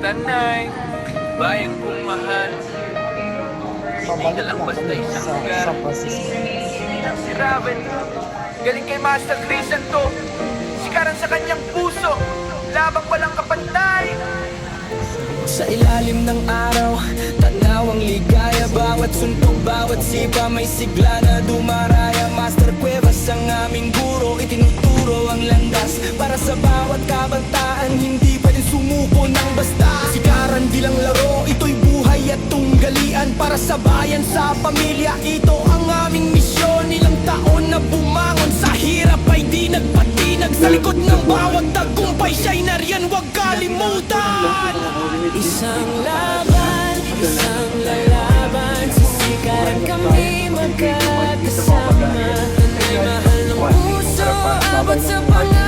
Tanay, bayang kong mahal. Pabalik lang lang basta isang sa lugar. Si Raven, galing kay Master Crisanto Sikaran sa kanyang puso, labang walang kapantay. Sa ilalim ng araw, tanaw ang ligaya Bawat suntok, bawat sipa may sigla na dumaraya. Master Cuevas ang aming guro Itinuturo ang landas Para sa bawat Hindi pwedeng sumuko ng basta. Sikaran di lang laro, ito'y buhay at tunggalian. Para sa bayan, sa pamilya Ito ang aming misyon. Ilang taon na bumangon sa hirap ay di nagpatinag. Sa likod ng bawat tagumpay siya'y nariyan Huwag kalimutan. Isang laban, isang lalaban. Sisikaran kami magkakasama. Tanay mahal ng puso Abot sa pangarap